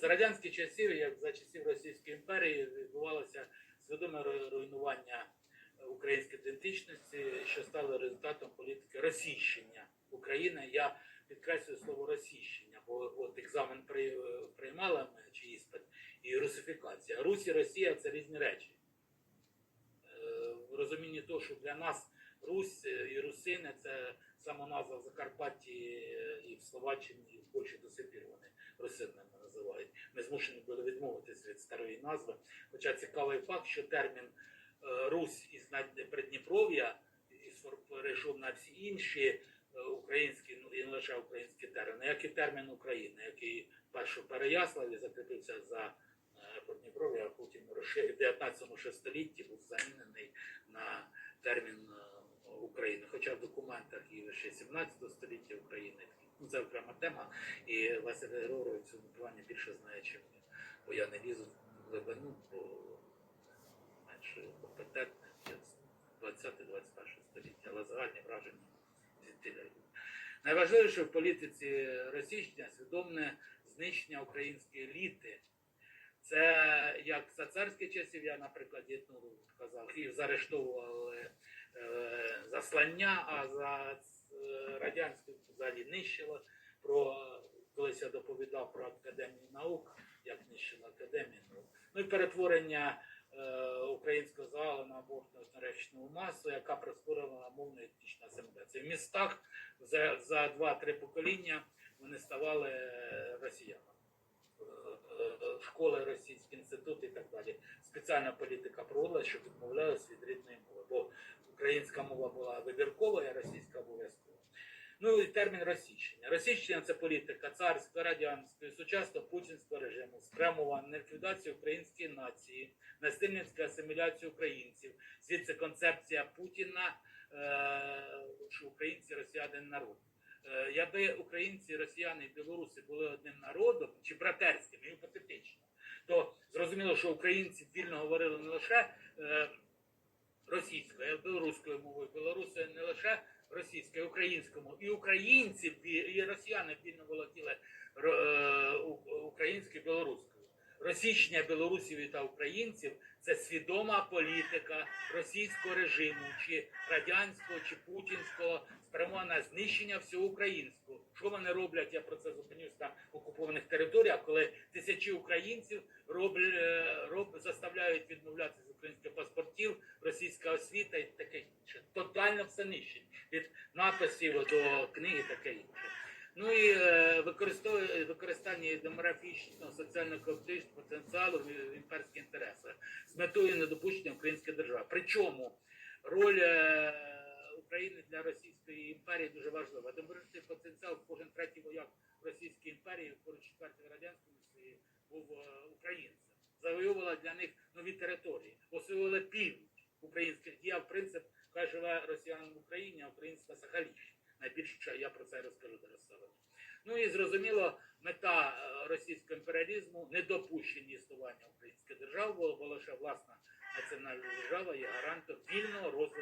За радянських часів, як за часів Російської імперії, відбувалося свідоме руйнування української ідентичності, що стало результатом політики російщення України. Я підкреслюю слово російщення, бо от екзамен при, приймали ми чи іспит і русифікація. Русь і Росія це різні речі. Е, В розумінні того, що для нас Русь і Русини це самоназва в Закарпатті і Словаччині, Польщі до сих пір вони русинами називають. Ми змушені були відмовитися від старої назви. Хоча цікавий факт, що термін е, Русь із Придніпров'я перейшов на всі інші е, українські, ну і не лише українські терміни, як і термін України, який першу Переяславі закріпився за е, Придніпров'я, а потім в 19 ще столітті був замінений на термін України. Хоча в документах і ще 17 століття України. Це окрема тема. І Василь Григорович цьому плані більше знає, чим я. Бо я не лізу в глибину, бо менше компетентний 20-21 століття, але загальні враження звідтіля йдуть. Найважливіше в політиці російщення свідоме знищення української еліти. Це як за царських часів, я, наприклад, ну, казав, Київ заарештовували е, заслання, а за радянську взагалі нищило. Про колись я доповідав про академію наук, як нищила академію наук. Ну і перетворення е, українського залу на абортну етноречну масу, яка прискорила мовно етнічну асиміляцію. В містах за, за 2-3 покоління вони ставали е, росіянами. Е, е, Школи, російські інститути і так далі. Спеціальна політика проводилася, щоб відмовлялися від рідної мови, бо українська мова була вибіркова, а російська обов'язкова. Ну і термін російщення. Російщення це політика царської, радянської, сучасного путінського режиму, спрямована на ліквідацію української нації, насильницьку асиміляцію українців. Звідси концепція Путіна, е, що українці росіяни народ. Е, Якби українці, росіяни і білоруси були одним народом чи братерським, гіпотетично, то зрозуміло, що українці вільно говорили не лише е, російською, а й білоруською мовою, білоруси не лише українською мовою. І українці і росіяни вільно володіли е, українською білоруською. Російщення білорусів та українців це свідома політика російського режиму, чи радянського, чи путінського, спрямована на знищення всього українського. Що вони роблять? Я про це зупинюсь на окупованих територіях, коли тисячі українців роблять, е, роб, заставляють відмовлятися з українських паспортів, російська освіта і таке інше. Тотально все нищить від написів до книги, таке інше. Ну і е, використання демографічного соціально-економічного потенціалу в імперські інтереси з метою недопущення української держави. Причому роль е, України для Російської імперії дуже важлива. Демографічний потенціал кожен третій вояк в Російській імперії, поруч четвертій радянському був е, українцем. Завоювала для них нові території, освоювала північ українських діяв принцип, хай живе росіян в Україні, а українська на Найбільше я про це розкажу зараз. Ну і зрозуміло, мета е, російського імперіалізму недопущення існування української держави, бо лише власна національна держава є гарантом вільного розвитку